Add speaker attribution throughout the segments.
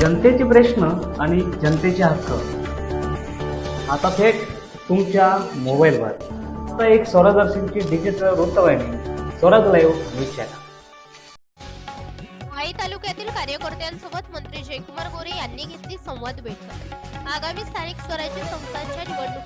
Speaker 1: जनतेचे प्रश्न आणि जनतेचे हक्क. आता थेट तुमच्या मोबाईलवर आता एक स्वरादर्शनची डिजिटल वृत्तवाहिनी Swaraj live news channel
Speaker 2: Wai तालुक्यातील कार्यकर्त्यांसोबत मंत्री जयकुमार गोरे यांनी घेतली संवाद बैठक. आगामी स्थानिक स्वराज्य संस्थांच्या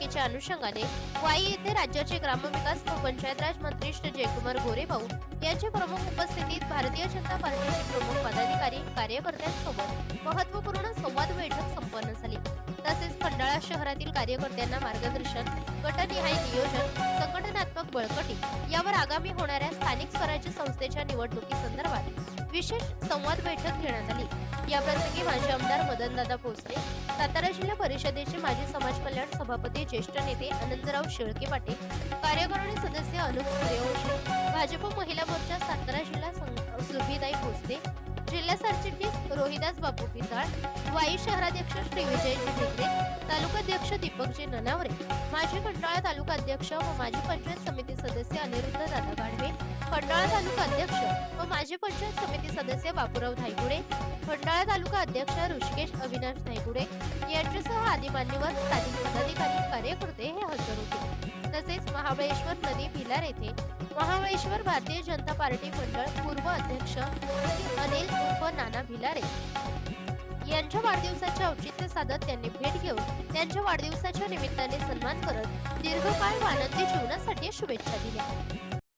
Speaker 2: निवडणुकीच्या अनुषंगाने वाई येथे राज्याचे ग्रामविकास व पंचायत राज मंत्री श्री जयकुमार गोरे भाऊ यांच्या प्रमुख उपस्थितीत भारतीय जनता पार्टीचे प्रमुख पदाधिकारी कार्यकर्त्यांसोबत महत्त्वपूर्ण संवाद बैठक संपन्न झाली. तसेच खंडाळा शहरातील कार्यकर्त्यांना मार्गदर्शन गटनिहाय नियोजन संघटनात्मक बळकटी यावर आगामी होणाऱ्या स्थानिक स्वराज्य संस्थेच्या निवडणुकीसंदर्भात विशेष संवाद बैठक घेण्यात आली. या प्रसंगी माजी आमदार मदनदादा भोसले सातारा जिल्हा परिषदेचे माजी समाज कल्याण सभापती ज्येष्ठ नेते आनंदराव शेळके पाटील कार्यकारिणी सदस्य अनुप सूर्यवंशी भाजप महिला मोर्चा सातारा जिल्हा सं- सुरभीताई भोसले जिल्हा सरचिटणीस रोहिदास बापू पिसाळ वाई शहराध्यक्ष श्री विजयजी ढेकरे तालुकाध्यक्ष दीपकजी ननावरे माजी कंटाळा तालुका अध्यक्ष व माजी पंचायत समिती सदस्य अनिरुद्ध दादा गाढवे खंडाळा तालुका अध्यक्ष व माजी पंचायत समिती सदस्य बापूराव धायगुडे खंडाळा तालुका अध्यक्ष ऋषिकेश अविनाश धायगुडे यांच्यासह आदी मान्यवर स्थानिक पदाधिकारी कार्यकर्ते हे हजर होते. तसेच महाबळेश्वर नदी भिलार येथे महाबळेश्वर भारतीय जनता पार्टी मंडळ पूर्व अध्यक्ष अनिल उर्फ नाना भिलारे यांच्या वाढदिवसाचे औचित्य साधत त्यांनी भेट घेऊन त्यांच्या वाढदिवसाच्या निमित्ताने सन्मान करत दीर्घकाळ आनंदी जीवनासाठी शुभेच्छा दिल्या.